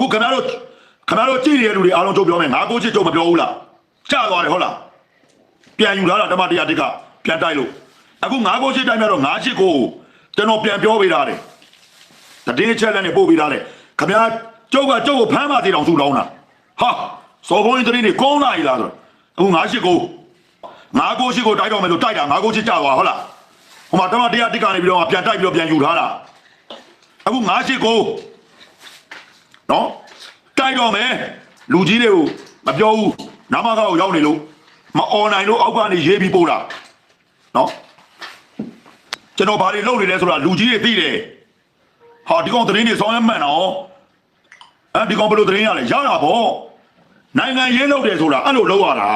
အခုခင်ဗျားတို့ခင်ဗျားတို့ကြည့်နေတဲ့လူတွေအားလုံးကြုံပြောမယ်ငါကိုချစ်ကြုံမပြောဘူးလားကြာသွားတယ်ဟုတ်လားပြန်ယူလာတာဓမ္မတရားတစ်ကပြန်တိုက်လို့အခုငါကိုချစ်တိုက်မြတော့ငါချစ်ကိုကျွန်တော်ပြန်ပြောပေးတာတယ်တည်င်းချက်လက်နဲ့ပို့ပေးတာလေခင်ဗျားကျုပ်ကကျုပ်ကိုဖမ်းပါသေးတောင်သူ့လောင်းတာဟာစော်ဘုန်းကြီးတရင်နေကောင်းလာပြီလားဆိုတော့အခုငါချစ်ကိုငါကိုချစ်ကိုတိုက်တော့မယ်လို့တိုက်တာငါကိုချစ်ကြသွားဟုတ်လားဟိုမှာဓမ္မတရားတစ်ကနေပြီးတော့ပြန်တိုက်ပြီးတော့ပြန်ယူထားတာအခုငါချစ်ကို နော်တိုက်တော့မယ်လူကြီးတွေကိုမပြောဘူးနမကောက်ရောက်နေလို့မအော်နိုင်လို့အောက်ကနေရေးပြီးပို့တာနော်ကျွန်တော်ဘာတွေလုပ်နေလဲဆိုတာလူကြီးတွေသိတယ်ဟာဒီကောင်သတင်းတွေဆောင်းရမှန်တော့အဲဒီကောင်ဘယ်လိုသတင်းရလဲရတာပေါ့နိုင်ငံရေးလုပ်တယ်ဆိုတာအဲ့လိုလုပ်ရတာ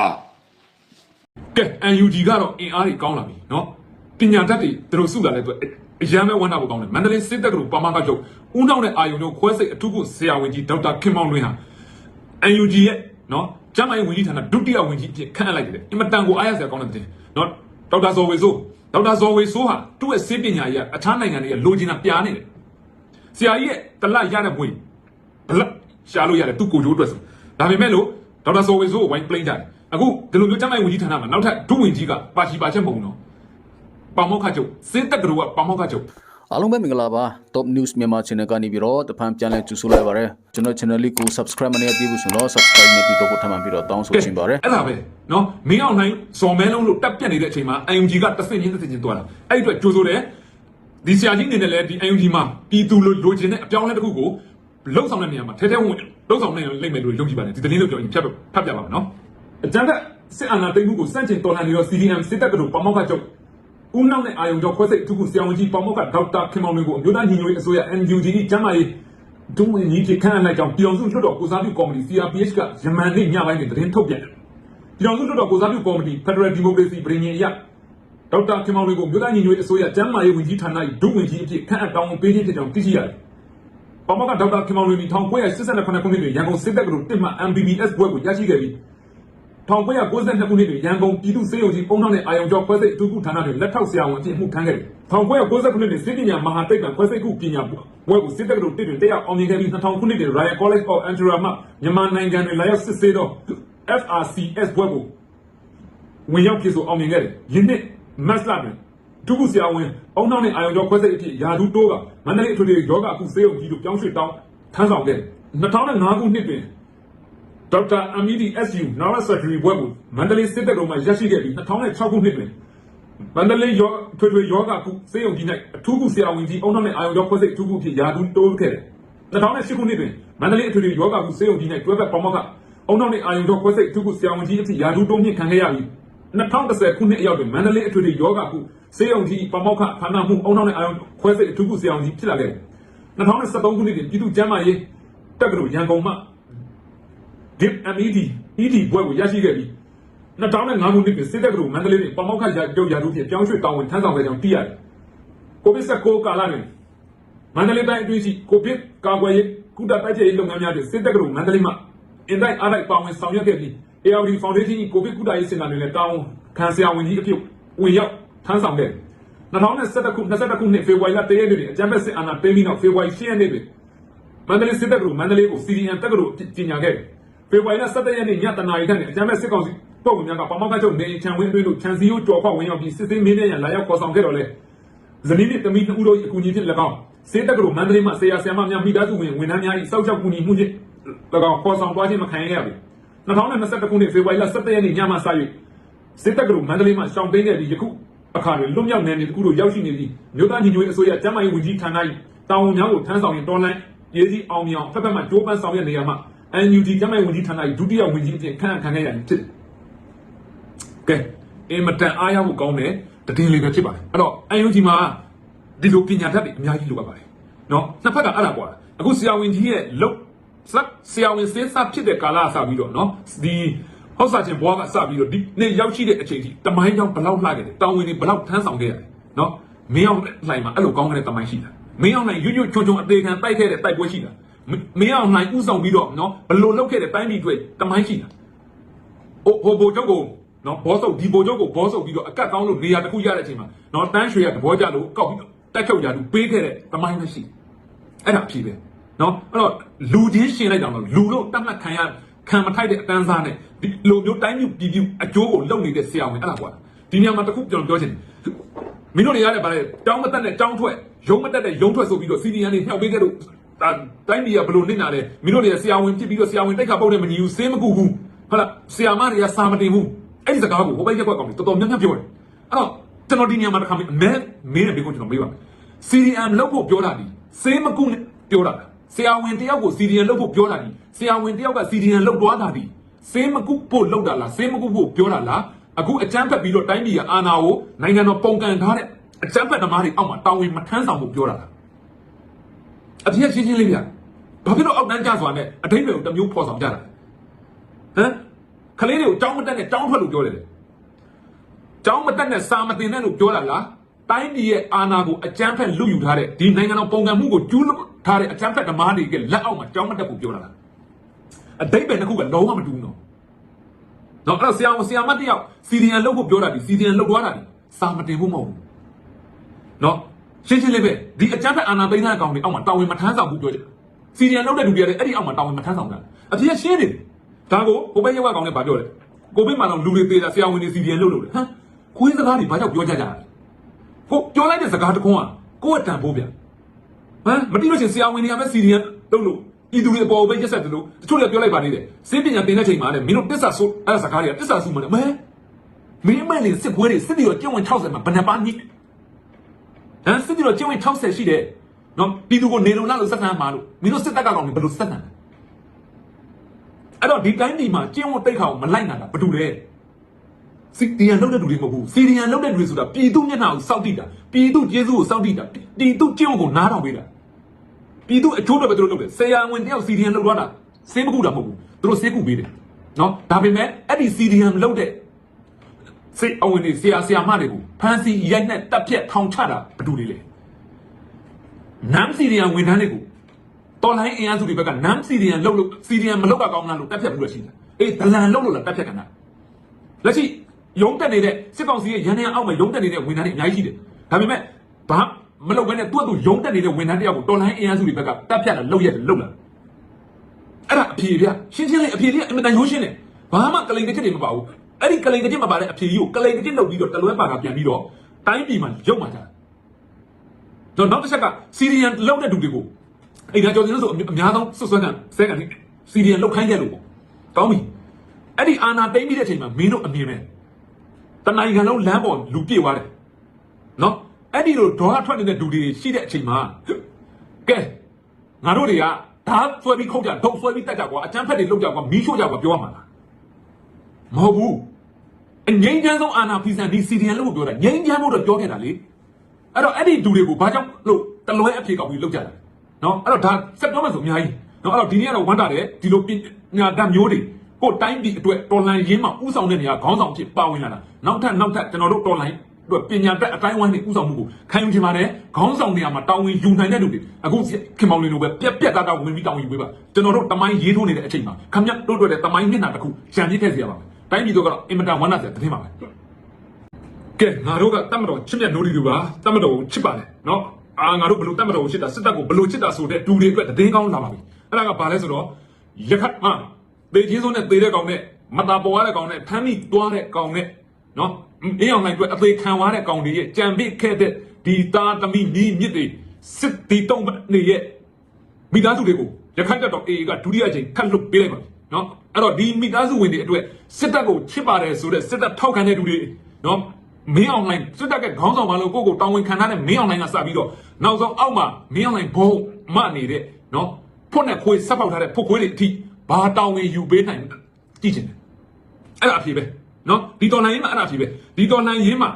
ကဲ UNG ကတော့အင်အားတွေကောင်းလာပြီနော်ပညာတတ်တွေသူတို့စုလာတဲ့အတွက် အရန်ပဲဝန်တာဖို့ကောင်းတယ်မန္တလေးစစ်တက်ကလူပါမကချုပ်ဦးနှောင်းနဲ့အာယုံတို့ခွဲစိတ်အထုခုဆရာဝန်ကြီးဒေါက်တာခင်မောင်လွင်ဟာ UNG ရဲ့နော်ကျန်းမာရေးဝန်ကြီးဌာနဒုတိယဝန်ကြီးအဖြစ်ခန့်အပ်လိုက်တယ်အင်မတန်ကိုအားရစရာကောင်းတဲ့တင်နော်ဒေါက်တာဇော်ဝေဆိုးဒေါက်တာဇော်ဝေဆိုးဟာသူ့ရဲ့စစ်ပညာကြီးကအခြားနိုင်ငံတွေကလိုချင်တာပြားနေတယ်ဆရာကြီးရဲ့တလရတဲ့ဘွေဘလရှာလို့ရတယ်သူ့ကိုကြိုးအတွက်ဆိုဒါပေမဲ့လို့ဒေါက်တာဇော်ဝေဆိုးကိုဝိုင်းပလိန်ကြတယ်အခုဒီလိုမျိုးကျန်းမာရေးဝန်ကြီးဌာနမှာနောက်ထပ်ဒုဝန်ကြီးကပါချီပါချက်မဟုတ်ဘူးနော် ပါမောက္ခချုပ်စစ်တပ်ကလူကပါမောက္ခချုပ်အားလုံးပဲမင်္ဂလာပါ Top News မြန်မာ Channel ကနေပြီးတော့တဖန်ပြန်လဲကြိုဆိုလိုက်ပါရစေကျွန်တော် channel လေးကို subscribe မနေသေးဘူးဆိုတော့ subscribe နေပြီးတော့ကိုထပ်မံပြီးတော့တောင်းဆိုချင်ပါတယ်အဲ့ဒါပဲနော်မင်းအောင်နိုင်ဇော်မဲလုံးလို့တက်ပြက်နေတဲ့အချိန်မှာ IUG ကတဆင့်ချင်းတဆင့်ချင်းသွားတာအဲ့ဒီအတွက်ကြိုးဆိုတယ်ဒီဆရာကြီးအနေနဲ့လည်းဒီ IUG မှာပြည်သူလိုလိုချင်တဲ့အပြောင်းအလဲတစ်ခုကိုလှုပ်ဆောင်တဲ့နေရာမှာထဲထဲဝင်လှုပ်ဆောင်နိုင်လိမ့်မယ်လို့ယုံကြည်ပါတယ်ဒီသတင်းလေးပြောရင်ဖြတ်ဖတ်ပြပါမယ်နော်အကြမ်းဖက်စစ်အာဏာသိမ်းမှုကိုစန့်ကျင်တော်လှန်နေတော့ CDM စစ်တပ်ကတို့ပမောက္ခချုပ် ဦးနောက်နဲ့အာယုံကျော်ခွဲစိတ်သူကဆရာဝန်ကြီးပမောက္ခဒေါက်တာခင်မောင်လွင်ကိုအမျိုးသားညီညွတ်ရေးအစိုးရ NUG ကျမ်းမာရေးဒုဝန်ကြီးဖြစ်ခန့်အပ်လိုက်ကြောင်းပြည်အောင်စုလွှတ်တော်ကိုစားပြုကော်မတီ CRPH ကယမန်နေ့ညပိုင်းတွင်သတင်းထုတ်ပြန်တယ်။ပြည်အောင်စုလွှတ်တော်ကိုစားပြုကော်မတီ Federal Democracy ပြည်ညင်အရဒေါက်တာခင်မောင်လွင်ကိုမြို့သားညီညွတ်ရေးအစိုးရကျမ်းမာရေးဝန်ကြီးဌာန၏ဒုဝန်ကြီးအဖြစ်ခန့်အပ်တောင်းပေးခြင်းဖြစ်ကြောင်းသိရှိရတယ်။ပမောက္ခဒေါက်တာခင်မောင်လွင်ဒီ1988ခုနှစ်တွင်ရန်ကုန်စစ်တပ်ကတို့တစ်မှ MBBS ဘွဲ့ကိုရရှိခဲ့ပြီး 1992ခုနှစ်တွင်ရန်ကုန်ပြည်သူ့စေယုံကြီးပုံနှောင်းနဲ့အာယုံကျော်ခွဲစိတ်အထူးကုဌာနတွင်လက်ထောက်ဆရာဝန်အဖြစ်မှုထမ်းခဲ့တယ်။1990ခုနှစ်တွင်စစ်ပညာမဟာတိတ်ကခွဲစိတ်ကုပညာဘွဲ့ကိုစစ်တပ်ကတို့တစ်တွင်တက်ရောက်အောင်မြင်ခဲ့ပြီး2000ခုနှစ်တွင် Royal College of Andorra မှမြန်မာနိုင်ငံတွင်လာရောက်စစ်ဆေးသော FRCS ဘွဲ့ကိုဝင်ရောက်ဖြစ်ဆိုအောင်မြင်ခဲ့တယ်။ယင်းနှစ်မတ်လတွင်ဒုက္ခဆရာဝန်အုံနှောင်းနဲ့အာယုံကျော်ခွဲစိတ်အဖြစ်ယာဒူတိုးကမန္တလေးအထွေထွေယောဂအခုစေယုံကြီးတို့ပြောင်းရွှေ့တောင်းထမ်းဆောင်ခဲ့တယ်။2005ခုနှစ်တွင် ဒေါက်တာအမီဒီ SU နာဝဆာဂျရီဘွဲ့ကိုမန္တလေးစစ်တပ်တော်မှရရှိခဲ့ပြီး2006ခုနှစ်တွင်မန္တလေးယောထွေထွေယောဂကုစေယုံကြီး၌အထူးကုဆရာဝန်ကြီးအုံနောက်နဲ့အာယုံရောခွဲစိတ်အထူးကုဖြစ်ယာဒူတိုးခဲ့တယ်2008ခုနှစ်တွင်မန္တလေးအထွေထွေယောဂကုစေယုံကြီး၌တွဲဘက်ပေါမောကအုံနောက်နဲ့အာယုံရောခွဲစိတ်အထူးကုဆရာဝန်ကြီးအဖြစ်ယာဒူတိုးမြင့်ခံခဲ့ရပြီး2010ခုနှစ်အရောက်တွင်မန္တလေးအထွေထွေယောဂကုစေယုံကြီးပေါမောကဌာနမှုအုံနောက်နဲ့အာယုံခွဲစိတ်အထူးကုဆရာဝန်ကြီးဖြစ်လာခဲ့တယ်2013ခုနှစ်တွင်ပြည်သူ့ကျန်းမာရေးတက္ကသိုလ်ရန်ကုန်မှ DIP MED ED ဘွဲ့ကိုရရှိခဲ့ပြီး2005ခုနှစ်တွင်စစ်တပ်ကလူမန္တလေးတွင်ပမောက္ခရာကျုပ်ရာထူးဖြင့်ပြောင်းရွှေ့တောင်းဝင်ထမ်းဆောင်ခဲ့ကြောင်းသိရတယ်။ကိုဗစ် 19 ကာလတွင်မန္တလေးတိုင်းအတွင်းရှိကိုဗစ်ကာကွယ်ရေးကုသတိုက်ဖျက်ရေးလုပ်ငန်းများတွင်စစ်တပ်ကလူမန္တလေးမှအင်တိုက်အားတိုက်ပါဝင်ဆောင်ရွက်ခဲ့ပြီး ARD Foundation ၏ကိုဗစ်ကုသရေးစင်တာတွင်လည်းတောင်းခံဆရာဝန်ကြီးအဖြစ်ဝင်ရောက်ထမ်းဆောင်ခဲ့တယ်။2021ခု22ခုနှစ်ဖေဖော်ဝါရီလ1ရက်နေ့တွင်အကြမ်းဖက်စစ်အာဏာသိမ်းပြီးနောက်ဖေဖော်ဝါရီ10ရက်နေ့တွင်မန္တလေးစစ်တပ်ကလူမန္တလေးကို CDN တက္ကသိုလ်ကြီးညာခဲ့တယ်။ ဖေဖော်ဝါရီလ17ရက်နေ့ညတနာရီခန့်တွင်အကြမ်းဖက်စစ်ကောင်စီတပ်ဝင်များကပမောက္ခချုပ်နေချန်ဝင်းတွင်းတို့ခြံစည်းရိုးကြော်ဖောက်ဝင်ရောက်ပြီးစစ်စင်းမင်းနဲ့ရန်လာရောက်ခေါ်ဆောင်ခဲ့တော်လဲဇနီးနှင့်တမီးနှစ်ဦးတို့၏အကူအညီဖြင့်၎င်းစေတက္ကသိုလ်မန္တလေးမှဆေးရဆရာမများမိသားစုဝင်ဝန်ထမ်းများ၏စောက်ချောက်ကူညီမှုဖြင့်၎င်းခေါ်ဆောင်သွားခြင်းမခံရရပြီ2021ခုနှစ်ဖေဖော်ဝါရီလ17ရက်နေ့ညမှစ၍စေတက္ကသိုလ်မန္တလေးမှရှောင်းသိမ်းခဲ့ပြီးယခုအခါတွင်လွတ်မြောက်နယ်မြေတစ်ခုတို့ရောက်ရှိနေပြီးမြို့သားညီညွတ်ရေးအစိုးရကျန်းမာရေးဝန်ကြီးဌာန၏တာဝန်များကိုထမ်းဆောင်ရင်တော်လှန်ရေးစည်းအောင်မြောင်ဖက်ဖက်မှကြိုးပမ်းဆောင်ရွက်နေရမှာ NUG ကျန်းမာရေးဝန်ကြီးဌာန၏ဒုတိယဝန်ကြီးအဖြစ်ခန့်အပ်ခံခဲ့ရရင်ဖြစ်တယ်။ကဲအင်မတန်အားရဖို့ကောင်းတဲ့တည်င်းလေးပဲဖြစ်ပါတယ်။အဲ့တော့ NUG မှာဒီလိုပညာတတ်တွေအများကြီးလိုအပ်ပါတယ်။နော်နှစ်ဖက်ကအဲ့ဒါကွာ။အခုဆရာဝန်ကြီးရဲ့လုတ်စက်ဆရာဝန်စင်းစားဖြစ်တဲ့ကာလအစပြီးတော့နော်ဒီဟောက်စာချင်းဘွားကစပြီးတော့ဒီနေ့ရောက်ရှိတဲ့အချိန်ထိတမိုင်းကြောင်ဘလောက်လှခဲ့တယ်။တောင်ဝင်တွေဘလောက်ထမ်းဆောင်ခဲ့ရတယ်။နော်မင်းအောင်လှိုင်မှာအဲ့လိုကောင်းတဲ့တမိုင်းရှိတာ။မင်းအောင်လှိုင်ရွရွချွန်ချွန်အသေးခံတိုက်ခဲ့တဲ့တိုက်ပွဲရှိတာ။ မင်းအောင်လှိုင်ဥဆောင်ပြီးတော့နော်ဘလို့လောက်ခဲ့တဲ့တိုင်းပြည်တွေတမိုင်းရှိတာ။ဟိုဟိုဘိုချုပ်ကိုနော်ဘောဆုပ်ဒီဘိုချုပ်ကိုဘောဆုပ်ပြီးတော့အကတ်ကောင်းလို့နေရာတစ်ခုရတဲ့အချိန်မှာနော်တန်းရွှေရသဘောကျလို့ကောက်ပြီးတက်ချုပ်ကြလို့ပေးခဲ့တဲ့တမိုင်းပဲရှိတယ်။အဲ့ဒါဖြစ်ပဲ။နော်အဲ့တော့လူချင်းရှင်လိုက်တော့လူလို့တတ်မှတ်ခံရခံမထိုက်တဲ့အတန်းစားနဲ့ဒီလိုမျိုးတိုင်းပြည်ပြည်ပြည်အကျိုးကိုလုပ်နေတဲ့ဆရာဝန်အဲ့ဒါကွာဒီနေရာမှာတခုကျွန်တော်ပြောချင်တယ်မင်းတို့တွေရတယ်ဗါလေတောင်းမတက်နဲ့တောင်းထွက်ရုံးမတက်နဲ့ရုံးထွက်ဆိုပြီးတော့ CDN တွေနှောက်ပေးခဲ့လို့ ဒါတိုင်းပြည်ကဘလို့နေနာလဲမင်းတို့တွေကဆရာဝန်ဖြစ်ပြီးတော့ဆရာဝန်တိတ်ခါပုတ်တယ်မညီဘူးစေးမကူဘူးဟုတ်လားဆရာမတွေကစာမတင်ဘူးအဲ့ဒီစကားကိုဟိုဘက်ရက်ကွက်ကောင်တွေတော်တော်များများပြောတယ်အဲ့တော့ကျွန်တော်ဒီနေရာမှာတစ်ခါမင်းအမဲမင်းနဲ့ဘေးကိုကျွန်တော်မေးပါမယ် CDM လောက်ဖို့ပြောတာဒီစေးမကူနဲ့ပြောတာလားဆရာဝန်တယောက်ကို CDM လောက်ဖို့ပြောတာဒီဆရာဝန်တယောက်က CDM လောက်သွားတာဒီစေးမကူဖို့လောက်တာလားစေးမကူဖို့ပြောတာလားအခုအကြမ်းဖက်ပြီးတော့တိုင်းပြည်ကအာဏာကိုနိုင်ငံတော်ပုံကန်ထားတဲ့အကြမ်းဖက်သမားတွေအောက်မှာတာဝန်မထမ်းဆောင်ဖို့ပြောတာလား အပြည့်ရှင်းရှင်းလေးပြဘာဖြစ်လို့အောက်တန်းကြစွာနဲ့အထိပ္ပယ်ကိုတစ်မျိုးဖော်ဆောင်ကြတာလဲဟမ်ခလေးတွေကိုကြောင်းမတက်နဲ့ကြောင်းထွက်လို့ပြောတယ်လေကျောင်းမတက်နဲ့စာမတင်နဲ့လို့ပြောတာလားတိုင်းပြည်ရဲ့အာဏာကိုအကြမ်းဖက်လူယူထားတဲ့ဒီနိုင်ငံတော်ပုံကံမှုကိုကျူးလွန်ထားတဲ့အကြမ်းဖက်ဓမ္မတွေကလက်အောက်မှာကျောင်းမတက်ဖို့ပြောတာလားအတိတ်ပဲတစ်ခုကလုံးဝမတူဘူးနော်နော်အဲ့တော့ဆရာဆရာမတယောက်စီဒီအန်လုပ်ဖို့ပြောတာဒီစီဒီအန်လုပ်သွားတာဒီစာမတင်ဖို့မဟုတ်ဘူးနော် ရှင်းရှင်းလေးပဲဒီအကြမ်းဖက်အာဏာသိမ်းတဲ့အကောင်တွေအောက်မှာတာဝန်မထမ်းဆောင်ဘူးပြောတယ်စီဒီအန်လုပ်တဲ့လူတွေလည်းအဲ့ဒီအောက်မှာတာဝန်မထမ်းဆောင်တာအဖြစ်ရှင်းနေတယ်ဒါကိုကိုပဲရက်ဝကောင်နဲ့ဗာပြောတယ်ကိုပဲမှတော့လူတွေသေးတာဆရာဝန်တွေစီဒီအန်လုပ်လို့လေဟမ်ခွေးစကားတွေဘာကြောင့်ပြောကြကြလဲကိုပြောလိုက်တဲ့စကားတစ်ခုကကိုယ့်အတန်ဖိုးဗျဟမ်မတိလို့ရှင်ဆရာဝန်တွေကပဲစီဒီအန်လုပ်လို့ဤသူတွေအပေါ်ပဲရက်ဆက်တယ်လို့တချို့လည်းပြောလိုက်ပါသေးတယ်စိပညာတင်တဲ့ချိန်မှာလည်းမင်းတို့တစ္ဆာဆိုအဲ့ဒါစကားတွေကတစ္ဆာစုမှလည်းမဲမင်းမဲ့လေစစ်ခွေးတွေစစ်တီရောကျင့်ဝင်60မှာဘယ်နှပါနိဟ မ်စစ်တီရောကျင့်ဝင်60ရှိတယ်နော်ပြည်သူကိုနေလုံလာလို့စက်ဆန်းမှာလို့မင်းတို့စစ်တပ်ကကောင်တွေဘယ်လိုစက်ဆန်းလဲအဲ့တော့ဒီတိုင်းပြည်မှာကျင့်ဝတ်တိတ်ခါကိုမလိုက်နိုင်တာဘာတူလဲစီဒီယန်လောက်တဲ့လူတွေမဟုတ်ဘူးစီဒီယန်လောက်တဲ့လူတွေဆိုတာပြည်သူမျက်နှာကိုစောက်တိတာပြည်သူကျေးဇူးကိုစောက်တိတာပြည်သူကျင့်ဝတ်ကိုနားထောင်ပေးတာပြည်သူအချိုးတော့ပဲသူတို့လုပ်တယ်ဆရာဝန်တယောက်စီဒီယန်လုပ်သွားတာစေးမကူတာမဟုတ်ဘူးသူတို့စေးကူပေးတယ်နော်ဒါပေမဲ့အဲ့ဒီစီဒီယန်လုပ်တဲ့ စေအဝင်တွေဆရာဆရာမတွေကိုဖန်စီရိုက်နဲ့တက်ပြက်ထောင်ချတာဘယ်သူတွေလဲနမ်စီဒီယန်ဝန်ထမ်းတွေကိုတော်လိုင်းအင်အားစုတွေဘက်ကနမ်စီဒီယန်လုပ်လို့စီဒီယန်မလုပ်ကကောင်းလားလို့တက်ပြက်ဘူးလို့ရှိတယ်အေးဒလန်လုပ်လို့လားတက်ပြက်ကန်တာလက်ရှိရုံးတက်နေတဲ့စစ်ကောင်စီရဲ့ရန်ရန်အောက်မှာရုံးတက်နေတဲ့ဝန်ထမ်းတွေအများကြီးရှိတယ်ဒါပေမဲ့ဘာမလုပ်ဘဲနဲ့သူ့အတူရုံးတက်နေတဲ့ဝန်ထမ်းတယောက်ကိုတော်လိုင်းအင်အားစုတွေဘက်ကတက်ပြက်တာလုပ်ရတယ်လုပ်လာအဲ့ဒါအဖြေဗျရှင်းရှင်းလေးအဖြေလေးကအင်မတန်ရိုးရှင်းတယ်ဘာမှကလိန်တစ်ချက်တွေမပါဘူး အဲ့ဒီကလိန်တစ်ချက်မပါတဲ့အဖြေကြီးကိုကလိန်တစ်ချက်လုပ်ပြီးတော့တလွဲပါကပြန်ပြီးတော့တိုင်းပြည်မှာရုပ်မှကြတယ်တော့နောက်တစ်ချက်ကစီရီယန်လောက်တဲ့သူတွေကိုအဲ့ဒါကြောင့်ကျွန်တော်ဆိုအများဆုံးဆွဆွဲခံဆဲခံစီရီယန်လောက်ခိုင်းခဲ့လို့ပေါ့ကောင်းပြီအဲ့ဒီအာနာတိမ့်ပြီးတဲ့အချိန်မှာမင်းတို့အမြင်မဲ့တနိုင်ငံလုံးလမ်းပေါ်လူပြေသွားတယ်နော်အဲ့ဒီလိုဒေါ်ထွက်နေတဲ့လူတွေရှိတဲ့အချိန်မှာကဲငါတို့တွေကဓာတ်ဆွဲပြီးခုတ်ကြဒုတ်ဆွဲပြီးတက်ကြကွာအချမ်းဖက်တွေလောက်ကြကွာမီးရှို့ကြကွာပြောရမှာလားမဟုတ်ဘူး အငိမ့်ချမ်းဆုံးအာနာဖီဆန်ဒီစီဒီယန်လို့ပြောတာငိမ့်ချမ်းဖို့တော့ပြောခဲ့တာလေအဲ့တော့အဲ့ဒီလူတွေကိုဘာကြောင့်လို့တလွဲအဖြေကောက်ပြီးလောက်ကြတာနော်အဲ့တော့ဒါဆက်ပြောမှဆိုအများကြီးနော်အဲ့တော့ဒီနေ့ကတော့ဝမ်းတာတယ်ဒီလိုပညာတတ်မျိုးတွေကိုတိုင်းပြည်အတွက်တော်လန်ရင်းမှာဥဆောင်တဲ့နေရာခေါင်းဆောင်ဖြစ်ပါဝင်လာတာနောက်ထပ်နောက်ထပ်ကျွန်တော်တို့တော်လန်တို့ပညာတတ်အတိုင်းဝိုင်းနဲ့ဥဆောင်မှုကိုခံယူချင်ပါတယ်ခေါင်းဆောင်နေရာမှာတောင်းဝင်ယူနိုင်တဲ့လူတွေအခုခင်မောင်လင်းတို့ပဲပြက်ပြက်သားသားဝင်ပြီးတောင်းဝင်ယူပေးပါကျွန်တော်တို့တမိုင်းရေးထိုးနေတဲ့အချိန်မှာခမရတို့တို့တဲ့တမိုင်းမျက်နှာတစ်ခုကြံပြစ်ထည့်စီရပါမယ် တိုင်းပြည်တို့ကတော့အင်မတန်ဝမ်းသာစရာတည်ပါမယ်ကဲငါတို့ကတတ်မတော်ချစ်မြတ်နိုးဒီလူပါတတ်မတော်ကိုချစ်ပါလေနော်အာငါတို့ဘလို့တတ်မတော်ကိုချစ်တာစစ်တပ်ကိုဘလို့ချစ်တာဆိုတဲ့ဒူတွေအတွက်တည်င်းကောင်းလာပါပြီအဲ့ဒါကဘာလဲဆိုတော့ရခတ်မသေချင်းစုံနဲ့သေတဲ့ကောင်နဲ့မတာပေါ်ရတဲ့ကောင်နဲ့ဖမ်းမိသွားတဲ့ကောင်နဲ့နော်အင်းအောင်နိုင်အတွက်အသေးခံသွားတဲ့ကောင်တွေရဲ့ကြံပစ်ခဲ့တဲ့ဒီသားသမီးညီမြစ်တွေစစ်တီတုံးနေရဲ့မိသားစုတွေကိုရခိုင်တပ်တော် AA ကဒုတိယကြိမ်ခတ်လွတ်ပေးလိုက်ပါပြီနော် အဲ့တော့ဒီမိသားစုဝင်တွေအတွက်စစ်တပ်ကိုချစ်ပါတယ်ဆိုတဲ့စစ်တပ်ထောက်ခံတဲ့လူတွေနော်မင်းအောင်လိုင်းစစ်တပ်ကခေါင်းဆောင်ပါလို့ကိုယ့်ကိုတောင်းဝင်ခံထားတဲ့မင်းအောင်လိုင်းကစပြီးတော့နောက်ဆုံးအောက်မှာမင်းအောင်လိုင်းဘုံမနေတဲ့နော်ဖွက်နဲ့ခွေးဆက်ပေါက်ထားတဲ့ဖွက်ခွေးတွေအထိဘာတောင်းဝင်ယူပေးနိုင်ကြည့်ချင်တယ်အဲ့ဒါအဖြစ်ပဲနော်ဒီတော်လိုင်းရင်းမှာအဲ့ဒါအဖြစ်ပဲဒီတော်လိုင်းရင်းမှာ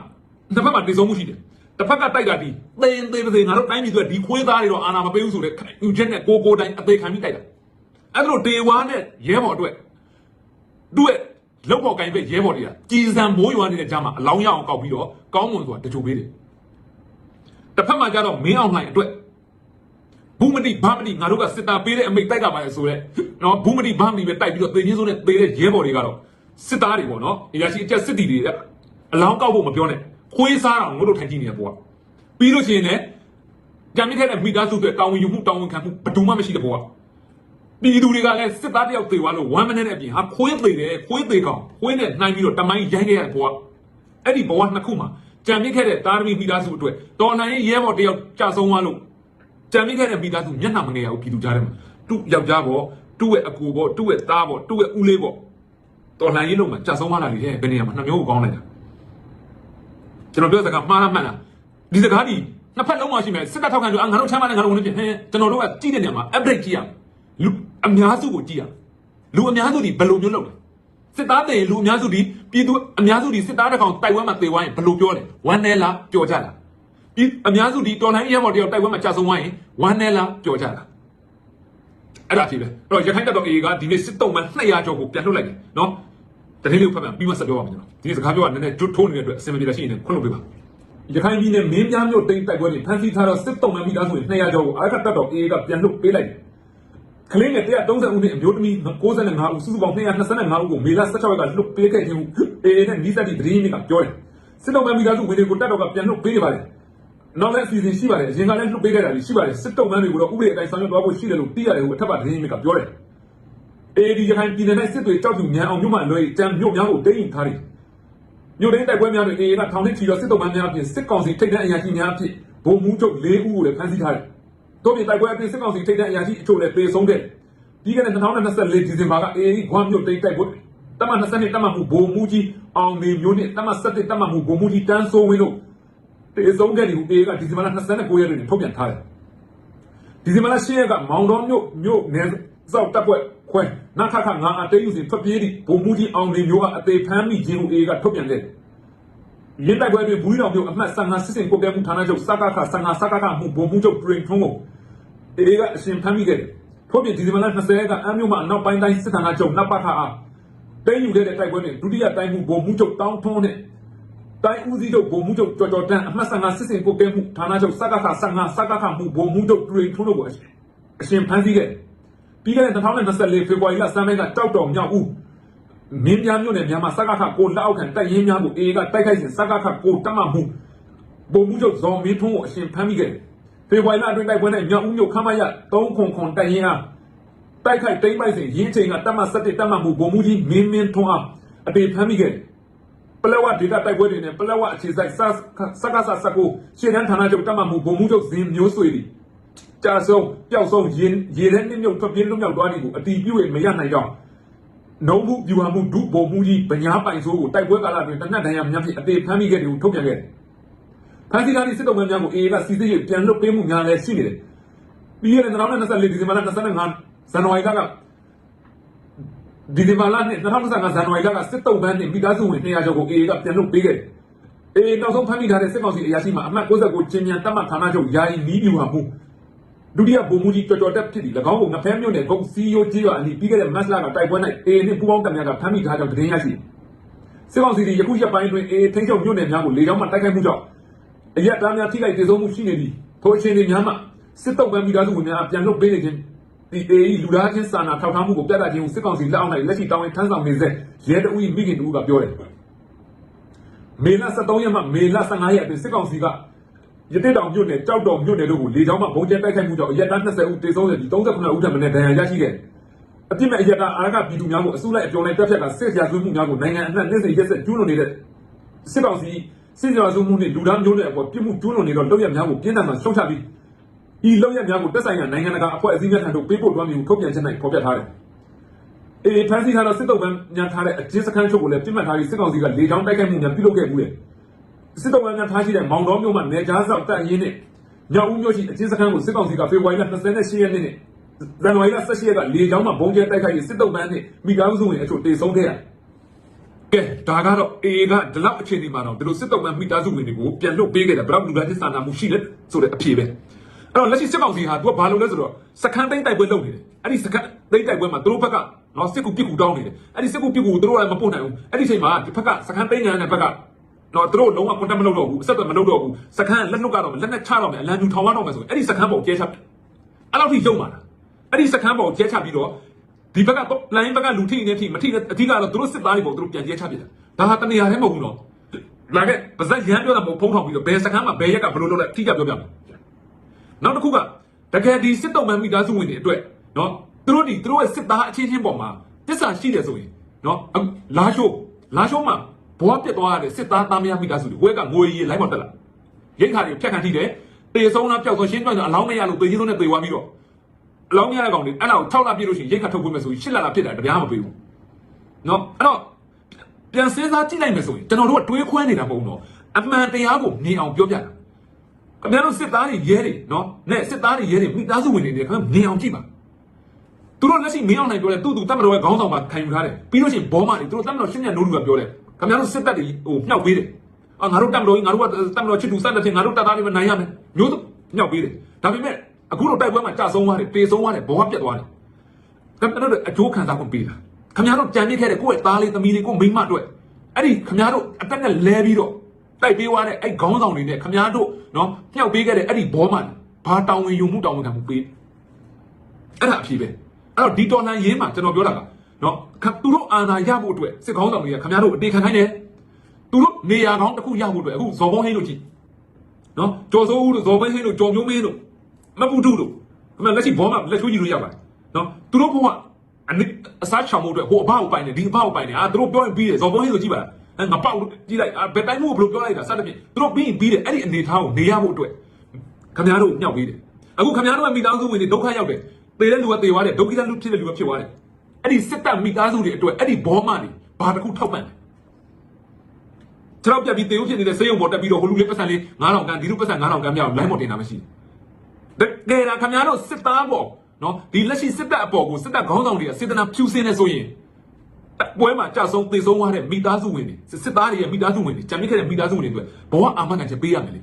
တစ်ဖက်မှာတည်ဆုံးမှုရှိတယ်တစ်ဖက်ကတိုက်တာဒီသင်သေးသေးငါတို့တိုင်းပြည်ဆိုဒီခွေးသားတွေတော့အာနာမပေးဘူးဆိုတဲ့ယူချက်နဲ့ကိုကိုတိုင်းအသေးခံပြီးတိုက်တာအဲ့ဒါလို့ဒေဝါနဲ့ရဲဘော်အတွက် သူ့ရဲ့လောက်ပေါ်ကိုင်ပဲရဲဘော်တွေကကြည်စံမိုးရွာနေတဲ့ကြားမှာအလောင်းရအောင်ကောက်ပြီးတော့ကောင်းမွန်ဆိုတာတကြိုပေးတယ်တစ်ဖက်မှာကျတော့မင်းအောင်လှိုင်အတွက်ဘူးမတိဘာမတိငါတို့ကစစ်တာပေးတဲ့အမိတ်တိုက်တာပါလေဆိုတော့နော်ဘူးမတိဘာမတိပဲတိုက်ပြီးတော့သေချင်းစုံနဲ့သေတဲ့ရဲဘော်တွေကတော့စစ်သားတွေပေါ့နော်အရာရှိအကျက်စစ်တီတွေအလောင်းကောက်ဖို့မပြောနဲ့ခွေးစားအောင်ငုတ်လို့ထိုင်ကြည့်နေတဲ့ဘောကပြီးလို့ရှိရင်လည်းကြံမိခဲ့တဲ့မိသားစုတွေတောင်းဝင်ယူမှုတောင်းဝင်ခံမှုဘယ်သူမှမရှိတဲ့ဘောက ပြည်သူတွေကလည်းစစ်သားတယောက်သေသွားလို့1 minute နဲ့အပြင်ဟာခွေးသေးတယ်ခွေးသေးကောင်ခွေးနဲ့နှိုင်းပြီးတော့တမိုင်းရိုင်းခဲ့ရတဲ့ဘဝအဲ့ဒီဘဝနှစ်ခုမှာကြံမိခဲ့တဲ့တာသမီမိသားစုအတွက်တော်နိုင်ရဲဘော်တယောက်ကြာဆုံးသွားလို့ကြံမိခဲ့တဲ့မိသားစုမျက်နှာမငယ်ရဘူးပြည်သူကြားထဲမှာသူ့ယောက်ျားပေါ့သူ့ရဲ့အကူပေါ့သူ့ရဲ့သားပေါ့သူ့ရဲ့ဦးလေးပေါ့တော်နိုင်ရေးလုံးမှာကြာဆုံးသွားတာလေဘယ်နေရာမှာနှမျိုးကိုကောင်းလိုက်တာကျွန်တော်ပြောစကားမှားလားမှန်လားဒီစကားဒီနှစ်ဖက်လုံးမှာရှိမယ်စစ်တပ်ထောက်ခံကြအာငါတို့ချမ်းသာတဲ့ငါတို့ဝင်ဖြစ်ဟဲ့ကျွန်တော်တို့ကကြည့်တဲ့နေရာမှာ update ကြည့်ရမယ် လူအများစုကိုကြည့်ရမယ်လူအများစုဒီဘယ်လိုမျိုးလုပ်လဲစစ်သားတဲ့လူအများစုဒီပြည်သူအများစုဒီစစ်သားတစ်ကောင်တိုက်ပွဲမှာတေဝိုင်းဘယ်လိုပြောလဲဝမ်းနဲလားပျော်ကြလားပြည်အများစုဒီတော်လိုင်းရဲဘော်တယောက်တိုက်ပွဲမှာကြာဆုံးသွားရင်ဝမ်းနဲလားပျော်ကြလားအဲ့ဒါဖြစ်ပဲအဲ့တော့ရခိုင်တပ်တော် AA ကဒီနေ့စစ်တုံးမှ200ကျော်ကိုပြန်လွှတ်လိုက်တယ်နော်တတိယလေးကိုဖတ်ပြန်ပြီးမှဆက်ပြောပါမယ်ကျွန်တော်ဒီစကားပြောတာနည်းနည်းကျွတ်ထိုးနေတဲ့အတွက်အဆင်မပြေတာရှိရင်ခွင့်လို့ပေးပါရခိုင်ပြည်နယ်မင်းပြားမြို့တိမ်တိုက်ပွဲတွေဖမ်းဆီးထားတော့စစ်တုံးမှမိသားစုတွေ200ကျော်ကိုအာရခတ်တပ်တော် AA ကပြန်လွှတ်ပေးလိုက်တယ်။ ကလေးငယ်130ဦးနဲ့အမျိုးသမီး95ဦးစုစုပေါင်း225ဦးကိုမေလ16ရက်ကလွှတ်ပေးခဲ့ခြင်းကို AA နဲ့နီးစပ်သည့်သတင်းရင်းမြစ်ကပြောတယ်။စစ်တုံးမှမိသားစုဝင်တွေကိုတပ်တော်ကပြန်လွှတ်ပေးနေပါတယ်။နောက်လည်းအစီအစဉ်ရှိပါတယ်။အရင်ကလည်းလွှတ်ပေးခဲ့တာရှိပါတယ်။စစ်တုံးမှတွေကိုတော့ဥပဒေအတိုင်းဆောင်ရွက်သွားဖို့ရှိတယ်လို့သိရတယ်လို့အထက်ပါသတင်းရင်းမြစ်ကပြောတယ်။ AA ဒီရခိုင်ပြည်နယ်၌စစ်တွေကြောက်သူမြန်အောင်မြို့မှလွယ်တံမြို့များကိုတင်းရင်ထားတယ်။မြို့တိုင်းတိုက်ပွဲများတွင် AA ကထောင်ထစ်ချီသောစစ်တုံးများများအပြင်စစ်ကောင်စီထိပ်တန်းအရာရှိများအဖြစ်ဗိုလ်မှူးချုပ်၄ဦးကိုလည်းဖမ်းဆီးထားတယ်။ တို့ပြင်တိုက်ပွဲအတွင်းစစ်ကောင်စီထိပ်တန်းအရာရှိအချို့လည်းသေဆုံးခဲ့တယ်။ပြီးခဲ့တဲ့2024ဒီဇင်ဘာက AA ဂွမ်မြို့တိတ်တိုက်ပွဲတမ22တမမှုဗိုလ်မှူးကြီးအောင်နေမျိုးနဲ့တမ17တမမှုဗိုလ်မှူးကြီးတန်းစိုးဝင်းတို့သေဆုံးခဲ့တယ်ဟု AA ကဒီဇင်ဘာလ29ရက်နေ့တွင်ထုတ်ပြန်ထားတယ်။ဒီဇင်ဘာလ10ရက်ကမောင်တော်မြို့မြို့နယ်စောက်တပ်ပွဲခွဲနခခငါအတေးယူစဉ်ထွက်ပြေးသည့်ဗိုလ်မှူးကြီးအောင်နေမျိုးကအသေးဖမ်းမိခြင်းကို AA ကထုတ်ပြန်ခဲ့တယ်။ရင်းတိုက်ပွဲတွင်ဘူးတော်မျိုးအမှတ်15စစ်စင်ကိုကဲမှုဌာနချုပ်စကခ15စကခမှုဗိုလ်မှူးချုပ်ပြင်ထွန်းကို AA ကအရှင်ဖမ်းမိခဲ့တယ်။ထို့ပြင်ဒီဇင်ဘာလ20ရက်ကအမ်းမြို့မှာအနောက်ပိုင်းတိုင်းစစ်ဌာနချုပ်နပခအားတင်းယူတဲ့တိုက်ပွဲတွင်ဒုတိယတိုင်းမှုဗိုလ်မှူးချုပ်တောင်းထွန်းနဲ့တိုင်းဦးစီးချုပ်ဗိုလ်မှူးချုပ်ကျော်ကျော်တန်းအမှတ်15စစ်စင်ကိုကဲမှုဌာနချုပ်စကခ15စကခမှုဗိုလ်မှူးချုပ်တွင်ထွန်းတို့ကိုအရှင်ဖမ်းဆီးခဲ့ပြီးခဲ့တဲ့2024ဖေဖော်ဝါရီလစမ်းပိုင်းကတောက်တော်မြောက်ဦးမင်းပြားမြို့နယ်မြန်မာစကခကိုလက်အောက်ခံတိုက်ရင်များကို AA ကတိုက်ခိုက်စဉ်စကခကိုတမမှုဗိုလ်မှူးချုပ်ဇော်မင်းထွန်းကိုအရှင်ဖမ်းမိခဲ့ ဖေဖော်ဝါရီလအတွင်းတိုက်ပွဲနဲ့မြောက်ဦးမြို့ခမ်းမရ3ခွန်ခွန်တိုက်ရင်အားတိုက်ခိုက်တိမ့်ပိုက်စဉ်ရင်းချိန်ကတမ17တမမှုဗိုလ်မှူးကြီးမင်းမင်းထွန်းအားအပေဖမ်းမိခဲ့တယ်ပလက်ဝဒေတာတိုက်ပွဲတွေနဲ့ပလက်ဝအခြေစိုက်စစကစစကိုရှေ့တန်းဌာနချုပ်တတ်မှတ်မှုဗိုလ်မှူးချုပ်ဇင်မျိုးဆွေသည်ကြာဆုံးပျောက်ဆုံးရေရေထဲနှိမ့်မြုပ်ထွက်ပြေးလွတ်မြောက်သွားသည်ကိုအတီးပြု၍မရနိုင်ကြောင်းနှုံးမှုပြူဟာမှုဒုဗိုလ်မှူးကြီးဗညာပိုင်ဆိုးကိုတိုက်ပွဲကာလတွင်တနတ်တန်ရများဖြင့်အသေးဖမ်းမိခဲ့တယ်ကိုထုတ်ပြန်ခဲ့တယ်။ ဖမ်းဆီးထားသည့်စစ်တုံးများကိုအေအေကစီစစ်၍ပြန်လွှတ်ပေးမှုများလည်းရှိနေတယ်။ပြီးခဲ့တဲ့2024ဒီဇင်ဘာလ25ဇန်နဝါရီလကဒီဒီမာလာနဲ့2025ဇန်နဝါရီလကစစ်တုံးပန်းနဲ့မိသားစုဝင်200ကျော်ကို AA ကပြန်လုပ်ပေးခဲ့တယ်။ AA နောက်ဆုံးဖမ်းမိထားတဲ့စစ်ကောင်စီအရာရှိမှအမှတ်69ကျင်းမြန်တပ်မဌာနချုပ်ယာယီနီးပြူဟာမှုဒုတိယဗိုလ်မှူးကြီးတော်တော်တက်ဖြစ်ပြီး၎င်းကိုငဖဲမြို့နယ်ဂုတ်စီယိုကြီးရွာအနီးပြီးခဲ့တဲ့မတ်လကတိုက်ပွဲ၌ AA နှင့်ပူးပေါင်းတပ်များကဖမ်းမိထားကြောင်းသတင်းရရှိတယ်။စစ်ကောင်စီဒီယခုရက်ပိုင်းတွင် AA ထိန်းချုပ်မြို့နယ်များကိုလေကြောင်းမှတိုက်ခိုက်မှုကြောင့် အရက်သားများထိခိုက်ဒေဆုံးမှုရှိနေပြီးထိုအခြေအနေများမှစစ်တုံးပန်းမိသားစုဝင်များပြန်လုပ်ပေးနေခြင်းဒီအေးလူသားချင်းစာနာထောက်ထားမှုကိုပြသခြင်းကိုစစ်ကောင်စီလက်အောက်၌လက်ရှိတောင်းရင်ထမ်းဆောင်နေစေရဲတဦးမိခင်တူကပြောတယ်မေလ23ရက်မှမေလ15ရက်အတွင်းစစ်ကောင်စီကရတဲ့တောင်မြို့နယ်ကြောက်တော်မြို့နယ်တို့ကိုလေကြောင်းမှဘုံကျဲတိုက်ခိုက်မှုကြောင့်အရက်သား20ဦးတေဆုံးခဲ့ပြီး39ဦးထပ်မံဒဏ်ရာရရှိခဲ့အပြစ်မဲ့အရက်သားအာရကပြည်သူများကိုအစုလိုက်အပြုံလိုက်တပ်ဖြတ်ကစစ်ရာဇဝတ်မှုများကိုနိုင်ငံအနှံ့နှိမ့်စိရက်ဆက်ကျူးလွန်နေတဲ့စစ်ကောင်စီ စစ်ရာဇဝတ်မှုနဲ့လူသားမျိုးနွယ်အပေါ်ပြစ်မှုကျူးလွန်နေတော့လောက်ရများကိုပြင်းထန်မှရှုံချပြီးဤလောက်ရများကိုတက်ဆိုင်ရာနိုင်ငံတကာအဖွဲ့အစည်းများထံသို့ပေးပို့သွားမည်ဟုထုတ်ပြန်ချက်၌ဖော်ပြထားတယ်။အေဖန်စီထားသောစစ်တုံးပန်းများထားတဲ့အကျဉ်းစခန်းချုပ်ကိုလည်းပြစ်မှတ်ထားပြီးစစ်ကောင်စီကလေကြောင်းတိုက်ခိုက်မှုများပြုလုပ်ခဲ့မှုရဲ့စစ်တုံးပန်းများထားရှိတဲ့မောင်တော်မြို့မှနေကြားစောက်တပ်ရင်းနဲ့ညောင်ဦးမြို့ရှိအကျဉ်းစခန်းကိုစစ်ကောင်စီကဖေဖော်ဝါရီလ28ရက်နေ့နဲ့ဇန်နဝါရီလ18ရက်ကလေကြောင်းမှဘုံကျဲတိုက်ခိုက်ပြီးစစ်တုံးပန်းနဲ့မိသားစုဝင်အချို့တေဆုံးခဲ့ရတယ်။ ကဲဒါကတော့အေကဒီလောက်အခြေအနေမှာတော့ဒီလိုစစ်တုံးပန်းမိသားစုဝင်တွေကိုပြန်လွတ်ပေးခဲ့တယ်ဘယ်တော့လူသားချင်းစာနာမှုရှိလဲဆိုတဲ့အဖြေပဲ။အဲ့တော့လက်ရှိစစ်ကောင်စီဟာသူကဘာလုပ်လဲဆိုတော့စခန်းသိမ်းတိုက်ပွဲလုပ်နေတယ်အဲ့ဒီစခန်းသိမ်းတိုက်ပွဲမှာသူတို့ဘက်ကနော်စစ်ကူပြစ်ကူတောင်းနေတယ်အဲ့ဒီစစ်ကူပြစ်ကူကိုသူတို့လည်းမပို့နိုင်ဘူးအဲ့ဒီချိန်မှာဒီဘက်ကစခန်းသိမ်းညာတဲ့ဘက်ကနော်သူတို့လုံးဝကွန်တက်မလုပ်တော့ဘူးအဆက်အသွယ်မလုပ်တော့ဘူးစခန်းလက်လွတ်ကတော့လက်နဲ့ချတော့မယ်အလံပြူထောင်ရတော့မယ်ဆိုရင်အဲ့ဒီစခန်းပေါ်ကျဲချအဲ့လောက်ထိရုံပါလားအဲ့ဒီစခန်းပေါ်ကျဲချပြီးတော့ ဒီဘက်ကလိုင်းဘက်ကလူထိနေထိမထိအဓိကတော့သူတို့စစ်သားတွေပေါ့သူတို့ပြန်ကျဲချပြတာဒါဟာတနေရာတည်းမဟုတ်ဘူးနော်လာခဲ့ပါဇက်ရမ်းပြောတာမဟုတ်ဖုံးထောင်ပြီးတော့ဘယ်စခန်းမှာဘယ်ရက်ကဘယ်လိုလုပ်လဲအထိကပြောပြမယ်နောက်တစ်ခုကတကယ်ဒီစစ်တုံးမှန်မိသားစုဝင်တွေအတွက်နော်သူတို့ဒီသူတို့ရဲ့စစ်သားအချင်းချင်းပေါ်မှာတစ္ဆာရှိတယ်ဆိုရင်နော်အခုလာရှိုးလာရှိုးမှာဘဝပြတ်သွားရတဲ့စစ်သားသားမယားမိသားစုတွေဝဲကငွေရီလိုက်ပေါ်တက်လာရိတ်ခါတွေဖြတ်ခံထိတယ်တေဆုံးလားပျောက်ဆုံးရှင်းတော့အလောင်းမရလို့တေကြီးဆုံးနဲ့တေသွားပြီးတော့ အလောင်းမရတဲ့ကောင်တွေအဲ့ဒါကို6လပြည့်လို့ရှိရင်ရိတ်ခါထုတ်ခွင့်မယ်ဆိုရင်8လလာဖြစ်တာတပြားမပေးဘူးနော်အဲ့တော့ပြန်စဉ်းစားကြည့်လိုက်မယ်ဆိုရင်ကျွန်တော်တို့ကတွေးခွဲနေတာမဟုတ်ဘူးနော်အမှန်တရားကိုမြင်အောင်ပြောပြတာခင်ဗျားတို့စစ်သားတွေရဲတွေနော်နဲ့စစ်သားတွေရဲတွေမိသားစုဝင်တွေနေခင်ဗျားမြင်အောင်ကြည့်ပါသူတို့လက်ရှိမင်းအောင်နိုင်ပြောတယ်သူ့သူတတ်မတော်ရဲ့ခေါင်းဆောင်မှာခံယူထားတယ်ပြီးလို့ရှိရင်ဘောမတွေသူတို့တတ်မတော်ရှင်းညနိုးလူကပြောတယ်ခင်ဗျားတို့စစ်တပ်တွေဟိုမြှောက်ပေးတယ်အာငါတို့တတ်မတော်ကြီးငါတို့ကတတ်မတော်ချစ်သူစတဲ့ချင်းငါတို့တပ်သားတွေပဲနိုင်ရမယ်မျိုးမြှောက်ပေးတယ်ဒါပေမဲ့ အခုတော့တိုက်ပွဲမှာကြာဆုံးသွားတယ်တေဆုံးသွားတယ်ဘောကပြတ်သွားတယ်ခင်ဗျားတို့အကျိုးခံစားခွင့်ပေးတာခင်ဗျားတို့ကြံပြစ်ခဲ့တဲ့ကိုယ့်ရဲ့သားလေးသမီးလေးကိုမိန်းမအတွက်အဲ့ဒီခင်ဗျားတို့အတက်နဲ့လဲပြီးတော့တိုက်ပေးသွားတဲ့အဲ့ခေါင်းဆောင်တွေနဲ့ခမားတို့နော်မြှောက်ပေးခဲ့တဲ့အဲ့ဒီဘောမှန်ဘာတောင်းဝင်ယူမှုတောင်းဝင်ခံမှုပေးအဲ့ဒါအဖြစ်ပဲအဲ့တော့ဒီတော်လန်ရေးမှာကျွန်တော်ပြောတာကနော်ခသူတို့အာဏာရဖို့အတွက်စစ်ခေါင်းဆောင်တွေကခမားတို့အတေခံခိုင်းတယ်သူတို့နေရာကောင်းတစ်ခုရဖို့အတွက်အခုဇော်ဘုံဟင်းတို့ကြည့်နော်ကျော်စိုးဦးတို့ဇော်ဘုံဟင်းတို့ကျော်မျိုးမင်းတို့ မပူတုတို့ခမားလက်ရှိဘောမှလက်ချိုးကြီးလို့ရပါတယ်နော်သူတို့ဘုံကအနစ်အစားချောင်မှုအတွက်ဟိုအဘကိုပိုင်တယ်ဒီအဘကိုပိုင်တယ်အာသူတို့ပြောရင်ပြီးတယ်ဇော်ဘုံဟင်းတို့ကြည့်ပါလားအဲငါပေါက်ကြည့်လိုက်အာဘယ်တိုင်းမို့ဘယ်လိုပြောလိုက်တာစသဖြင့်သူတို့ပြီးရင်ပြီးတယ်အဲ့ဒီအနေထားကိုနေရဖို့အတွက်ခမားတို့ညှောက်ပေးတယ်အခုခမားတို့ကမိသားစုဝင်တွေဒုက္ခရောက်တယ်သေတဲ့လူကသေသွားတယ်ဒုက္ခိတလူဖြစ်တဲ့လူကဖြစ်သွားတယ်အဲ့ဒီစစ်တပ်မိသားစုတွေအတွက်အဲ့ဒီဘောမှတွေဘာတစ်ခုထောက်ပံ့တယ်ကျွန်တော်ပြပြီးသေဦးဖြစ်နေတဲ့စေယုံပေါ်တက်ပြီးတော့ဟိုလူလေးပတ်စံလေး9000ကန်ဒီလူပတ်စံ9000ကန်မြောက်လိုင်းမော်တင်တာမရှိဘူး တကယ်လားခမားတို့စစ်သားပေါ့နော်ဒီလက်ရှိစစ်တပ်အပေါ်ကိုစစ်တပ်ခေါင်းဆောင်တွေကစေတနာဖြူစင်းနေဆိုရင်ပွဲမှာကြာဆုံးသေဆုံးသွားတဲ့မိသားစုဝင်တွေစစ်သားတွေရဲ့မိသားစုဝင်တွေဂျမ်းမြစ်ခဲ့တဲ့မိသားစုဝင်တွေအတွက်ဘဝအာမခံချက်ပေးရမယ်လေ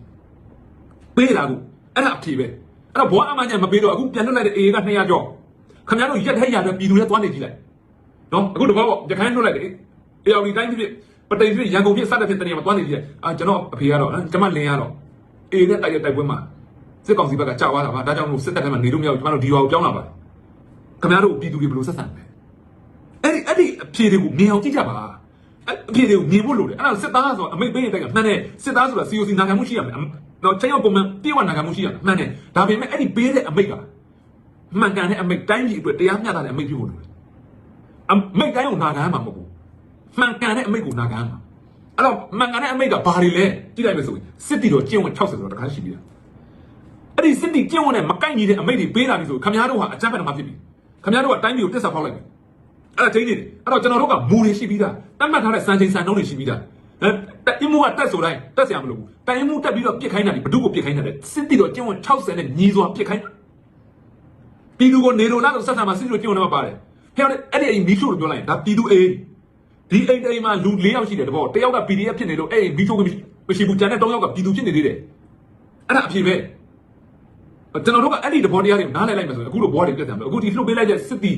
ပေးတာကိုအဲ့ဒါအဖြေပဲအဲ့တော့ဘဝအာမခံချက်မပေးတော့အခုပြန်လွတ်လိုက်တဲ့အေအေက200ကျော်ခင်ဗျားတို့ရက်ထိုက်ရတဲ့ပြည်သူတွေသွားနေကြည့်လိုက်နော်အခုတဘောပေါ့ရခိုင်လွတ်လိုက်တယ်အေအော်ဒီတိုင်းဖြစ်ပတိန်ဖြစ်ရန်ကုန်ဖြစ်စတဲ့ဖြစ်တနေရာမှာသွားနေကြည့်အာကျွန်တော်အဖေကတော့ကျွန်မလင်ကတော့အေနဲ့တိုက်ရတိုက်ပွဲမှာ စစ်ကောင်စီဘက်ကကြာသွားတာပါဒါကြောင့်မို့စစ်တပ်ထဲမှာနေလို့မရဘူးကျွန်တော်တို့ဒီရွာကိုပြောင်းလာပါတယ်ခင်ဗျားတို့ပြည်သူတွေဘယ်လိုဆက်ဆံလဲအဲ့ဒီအဲ့ဒီအဖြေတွေကိုမြင်အောင်ကြည့်ကြပါအဲ့အဖြေတွေကိုမြင်ဖို့လိုတယ်အဲ့ဒါစစ်သားဆိုအမိတ်ပေးတဲ့ကမှန်တယ်စစ်သားဆိုတာ COC နာခံမှုရှိရမယ်တော့ချိန်ရောက်ပုံမှန်ပြေဝနာခံမှုရှိရမယ်မှန်တယ်ဒါပေမဲ့အဲ့ဒီပေးတဲ့အမိတ်ကမှန်ကန်တဲ့အမိတ်တိုင်းပြည်အတွက်တရားမျှတတဲ့အမိတ်ဖြစ်ဖို့လိုတယ်အမိတ်တိုင်းကိုနာခံမှာမဟုတ်ဘူးမှန်ကန်တဲ့အမိတ်ကိုနာခံမှာအဲ့တော့မှန်ကန်တဲ့အမိတ်ကဘာတွေလဲကြည့်လိုက်မယ်ဆိုရင်စစ်တီတော်ကျင့်ဝတ်60ဆိုတော့တခါရှိပြီလား အဲ့ဒီစစ်တီကျင့်ဝတ်နဲ့မကိုက်ညီတဲ့အမိတ်တွေပေးတာပြီဆိုခမများတို့ဟာအကြမ်းဖက်မှာဖြစ်ပြီခမများတို့ကတိုင်းပြည်ကိုတစ္ဆာဖောက်လိုက်ပြီ အဲ့ဒါချင်းနေတယ်အဲ့တော့ကျွန်တော်တို့ကမူတွေရှိပြီးသားတတ်မှတ်ထားတဲ့စံချိန်စံနှုန်းတွေရှိပြီးသားအဲတက်အင်းမူကတက်ဆိုတိုင်းတက်เสียမလို့ဘူးတိုင်အင်းမူတက်ပြီးတော့ပြစ်ခိုင်းတာဒီဘဒုကိုပြစ်ခိုင်းတာလေစစ်တီတော့ကျင်းဝင်60နဲ့ညီစွာပြစ်ခိုင်းတာပြည်သူကိုနေလိုလားဆိုဆက်ဆံမှာစစ်တီတော့ကျင်းဝင်တော့ပါတယ်ဟဲ့အဲ့ဒီအိမ်မီးချို့လို့ပြောလိုက်ရင်ဒါပြည်သူအိမ်ဒီအိမ်တိမ်မှာလူ၄ယောက်ရှိတယ်တဘောတယောက်က PDF ဖြစ်နေလို့အဲ့အိမ်မီးချို့ကမရှိဘူးကျန်တဲ့၃ယောက်ကပြည်သူဖြစ်နေသေးတယ်အဲ့ဒါအဖြစ်ပဲ ကျွန်တော်တို့ကအဲ့ဒီတဘောတရားတွေနားလည်လိုက်မယ်ဆိုရင်အခုလိုဘောတွေပြတ်တယ်အခုဒီလှုပ်ပေးလိုက်တဲ့စစ်တီ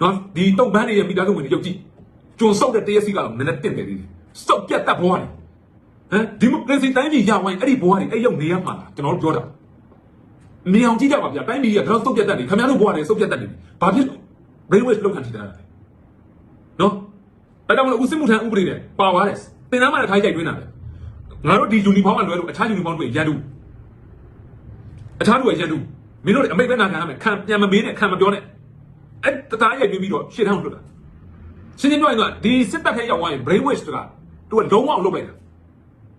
နော်ဒီတုံပန်းတွေရဲ့မိသားစုဝင်တွေရုပ်ကြည့်ကျွန်းဆုပ်တဲ့တရက်စီကတော့နည်းနည်းတင့်တယ်သေးတယ်စုပ်ပြတ်တတ်ဘွားတယ်ဟမ်ဒီမိုကရေစီတိုင်းပြည်ရဝိုင်းအဲ့ဒီဘွားတွေအဲ့ရောက်နေရမှာလားကျွန်တော်တို့ပြောတာမြင်အောင်ကြည့်ကြပါဗျာတိုင်းပြည်ကတော့စုပ်ပြတ်တတ်နေခင်ဗျားတို့ဘွားတွေစုပ်ပြတ်တတ်နေဘာဖြစ်ဘယ်လိုလောက်ခံထိတာလဲနော်အဲ့တော့ဦးစစ်မှုထမ်းဥပဒေနဲ့ပါသွားတယ်တင်သားမှလည်းထိုင်းကြိုက်တွင်းတာပဲငါတို့ဒီယူနီဖောင်းကလွဲလို့အခြားယူနီဖောင်းတွေရန်တူ အခြားတွေရန်တူမင်းတို့အမိတ်ပဲနာခံရမယ်ခံပြန်မမေးနဲ့ခံမပြောနဲ့အဲ့တသားရိုက်ပြီးပြီးတော့ရှေ့ထမ်းလွတ်တာရှင်းရှင်းပြောရင်ကဒီစစ်တပ်ထဲရောက်သွားရင် brain wash ဆိုတာသူကလုံးဝအောင်လုပ်လိုက်တာ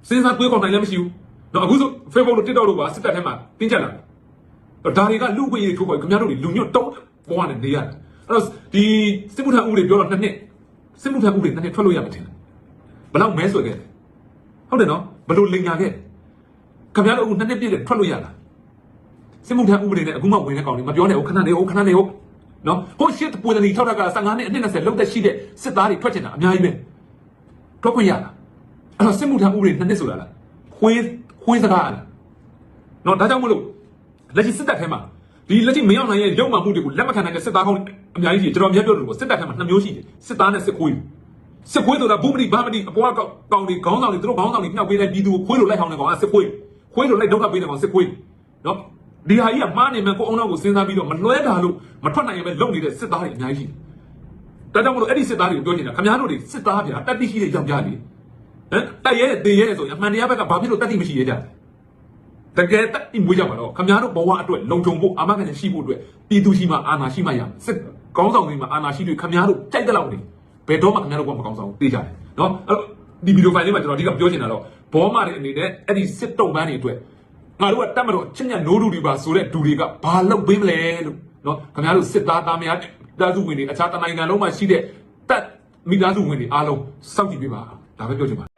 စဉ်းစားတွေးခေါ်နိုင်လည်းမရှိဘူးတော့အခုဆို Facebook တို့ TikTok တို့ကစစ်တပ်ထဲမှာတင်းကျပ်လာတယ်တော့ဒါတွေကလူ့ခွင့်ရေးထိုးပေါ်ခင်ဗျားတို့လူညွတ်တုံးပေါ်ကနေနေရတယ်အဲ့တော့ဒီစစ်မှုထမ်းဥပဒေပြောတော့နှစ်နှစ်စစ်မှုထမ်းဥပဒေနှစ်နှစ်ထွက်လို့ရမှာထင်တယ်ဘယ်တော့မဲဆွဲခဲ့လဲဟုတ်တယ်နော်ဘယ်လိုလိန်ညာခဲ့ခင်ဗျားတို့အခုနှစ်နှစ်ပြည့်တယ်ထွက်လို့ရလား စစ်မှုထမ်းဥပဒေနဲ့အခုမှဝင်တဲ့ကောင်တွေမပြောနဲ့ဟိုခဏနေဟိုခဏနေဟိုနော်ဟိုရှစ်ပွေတယ်ထောက်တာက15နှစ်အနှစ်20လောက်သက်ရှိတဲ့စစ်သားတွေထွက်ချင်တာအများကြီးပဲထွက်ခွင့်ရလားအဲ့တော့စစ်မှုထမ်းဥပဒေနှစ်နှစ်ဆိုတာလားခွေးခွေးစကားလားနော်ဒါကြောင့်မလို့လက်ရှိစစ်တပ်ထဲမှာဒီလက်ရှိမင်းအောင်နိုင်ရဲ့ရုံမှမှုတွေကိုလက်မခံနိုင်တဲ့စစ်သားကောင်းအများကြီးရှိတယ်ကျွန်တော်များပြောလို့ပေါ့စစ်တပ်ထဲမှာနှစ်မျိုးရှိတယ်စစ်သားနဲ့စစ်ခွေးစစ်ခွေးဆိုတာဘူးမတိဘာမတိအပေါ်ကကောင်းတွေခေါင်းဆောင်တွေသူတို့ခေါင်းဆောင်တွေနှောက်ပေးတဲ့ပြည်သူကိုခွေးလိုလိုက်ဟောင်းနေကောင်ကစစ်ခွေးခွေးလိုလိုက်ဒုက္ခပေးနေကောင်စစ်ခွေးနော် ဒီဟာကြီးကမှားနေမှကိုအောင်နောက်ကိုစဉ်းစားပြီးတော့မလွဲတာလို့မထွက်နိုင်ရင်ပဲလုံနေတဲ့စစ်သားတွေအများကြီးရှိတယ်။ဒါကြောင့်မလို့အဲ့ဒီစစ်သားတွေကိုပြောနေတာခင်ဗျားတို့တွေစစ်သားဗျာတတ်သိရှိတဲ့ယောက်ျားတွေဟမ်တိုက်ရဲတေရဲဆိုရင်အမှန်တရားဘက်ကဘာဖြစ်လို့တတ်သိမရှိရကြလဲ။ဟတကယ်တက်ပြီးမွေးကြပါတော့ခင်ဗျားတို့ဘဝအတွက်လုံခြုံဖို့အာမခံချက်ရှိဖို့အတွက်ပြည်သူရှိမှအာဏာရှိမှရမယ်စစ်ကောင်းဆောင်တွေမှာအာဏာရှိတွေခင်ဗျားတို့ကြိုက်တဲ့လောက်နေဘယ်တော့မှခင်ဗျားတို့ဘဝမကောင်းဆောင်ဘူးသိကြတယ်နော်အဲ့တော့ဒီဗီဒီယိုဖိုင်လေးမှာကျွန်တော်အဓိကပြောချင်တာတော့ဘောမတွေအနေနဲ့အဲ့ဒီစစ်တုံးပန်းတွေအတွက် ငါတို့ကတတ်မတော့ချင်းညနိုးဒူတွေပါဆိုတဲ့ဒူတွေကဘာလုပ်ပေးမလဲလို့နော်ခင်ဗျားတို့စစ်သားသားများတာစုဝင်တွေအခြားတနိုင်ငံလုံးမှာရှိတဲ့တပ်မိသားစုဝင်တွေအားလုံးစောင့်ကြည့်ပေးပါဒါပဲပြောချင်ပါ